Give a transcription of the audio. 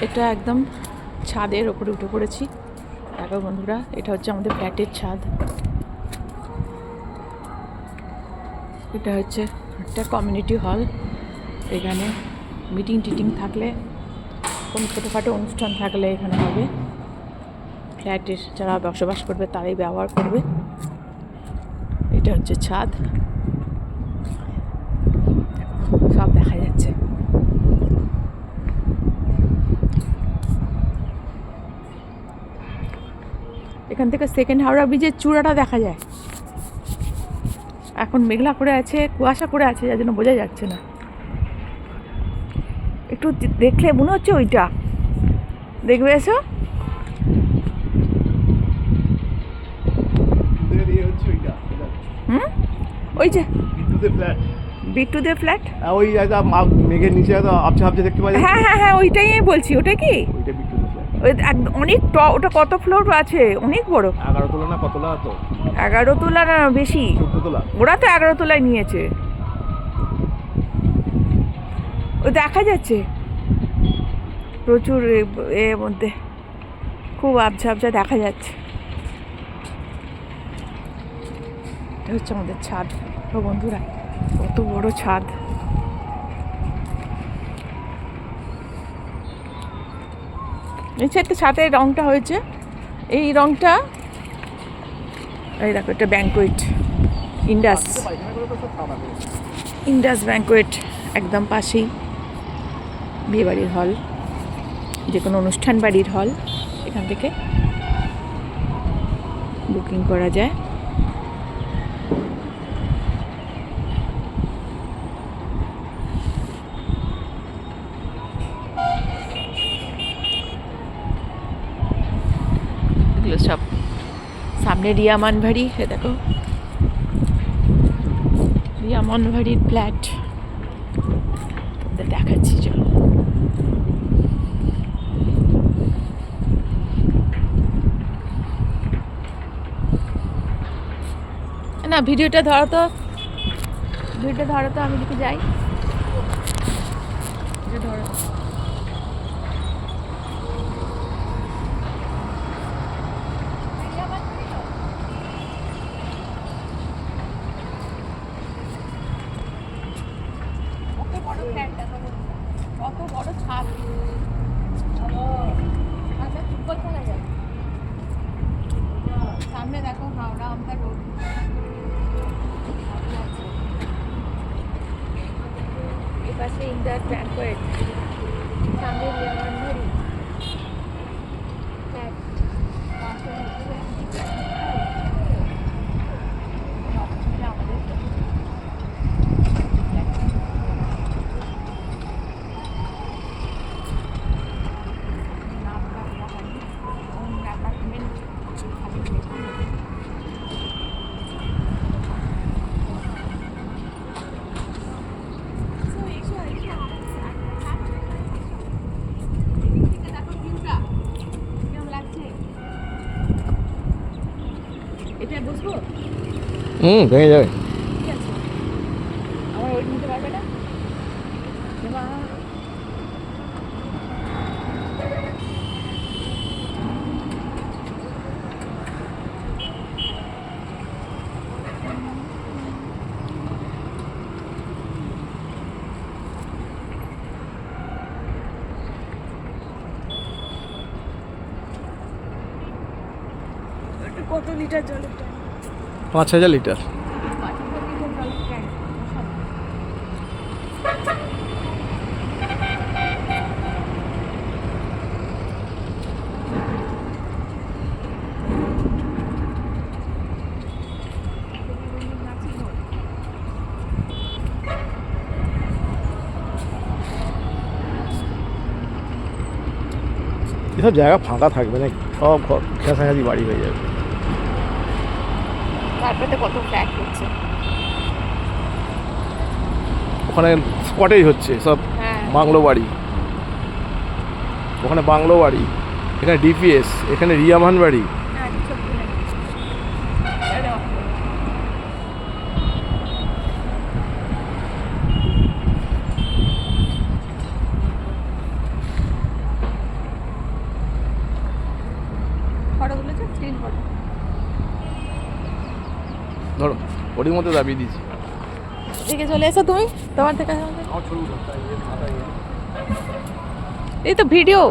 এটা একদম ছাদের ওপরে উঠে পড়েছি। দেখো বন্ধুরা, এটা হচ্ছে আমাদের ফ্ল্যাটের ছাদ। এটা হচ্ছে একটা কমিউনিটি হল। এখানে মিটিং টিটিং থাকলে, কোনো ছোটোখাটো অনুষ্ঠান থাকলে এখানে হবে। ফ্ল্যাটের যারা বসবাস করবে, তারাই ব্যবহার করবে। এটা হচ্ছে ছাদ। সব দেখা যাচ্ছে। এখান থেকে সেকেন্ড হাওড়া ব্রিজের চূড়াটা দেখা যায়। এখন মেঘলা করে আছে কুয়াশা করে আছে যার জন্য বোঝা যাচ্ছে না। একটু দেখলে মনে হচ্ছে ওইটা। দেখবে এসো? হুম? ওই যে। বিট্টুদের ফ্ল্যাট ওই মেঘের নিচে একটা আবছা আবছা দেখতে পাওয়া হ্যাঁ হ্যাঁ হ্যাঁ ওইটাই আমি বলছি। ওটা কি? ওইটা অনেক ট ওটা কত ফ্লোর আছে? অনেক বড়। এগারো তোলা না কতলা তো এগারো তোলা না বেশি? তোলা। ওরা তো এগারো তোলায় নিয়েছে। ওই দেখা যাচ্ছে। প্রচুর এ- এর মধ্যে খুব আবছা আবছা দেখা যাচ্ছে। এটা হচ্ছে আমাদের ছাদ। ও বন্ধুরা কত বড় ছাদ। এই একটা রঙটা হয়েছে। এই রংটা, এই দেখো, এটা ব্যাঙ্কুয়েট ইন্ডাস। ইন্ডাস ব্যাঙ্কুয়েট একদম পাশেই। বিয়েবাড়ির হল যে কোনো অনুষ্ঠান বাড়ির হল এখান থেকে বুকিং করা যায়। এগুলো সব। সামনে রিয়া মানভারি দেখো। রিয়া মানভারির ফ্ল্যাট। দেখাচ্ছি, চলো। না, ভিডিওটা ধরো তো। ভিডিওটা ধরো তো, আমি দিকে যাই। ধরো কত বড় ফ্ল্যাটটা কত বড় ছাদ আচ্ছা ফুটবল খেলা যায় সামনে দেখো হাওড়া আমতা রোড। এই পাশে ইন্ডিয়ার ব্যাঙ্কোয়েট সামনে লিয়ামানধারী ফ্ল্যাট পাশে হচ্ছে এটা আমাদের নামটা দেওয়া হয়নি ওম অ্যাপার্টমেন্ট খালি লেখা নেই। এদিকে দেখো ভিউটা কেমন লাগছে এটা বসবো হুম ভেঙে যাবে ঠিক আছে আমার ওই নিতে পারবে না এমা। এটা কত লিটার জলের ট্যাঙ্ক পাঁচ হাজার লিটার। এসব জায়গা ফাঁকা থাকবে না সব ঘর বাড়ি হয়ে যাবে। তারপরে কত ফ্ল্যাট হচ্ছে। ওখানে স্কটেজ হচ্ছে সব হ্যাঁ। বাংলো বাড়ি। ওখানে বাংলো বাড়ি এখানে ডিপিএস এখানে রিয়ামান বাড়ি ধরো ওরই মতো দাবিয়ে দিয়েছি। এদিকে চলে এসো তুমি তোমার থেকে এই তো ভিডিও।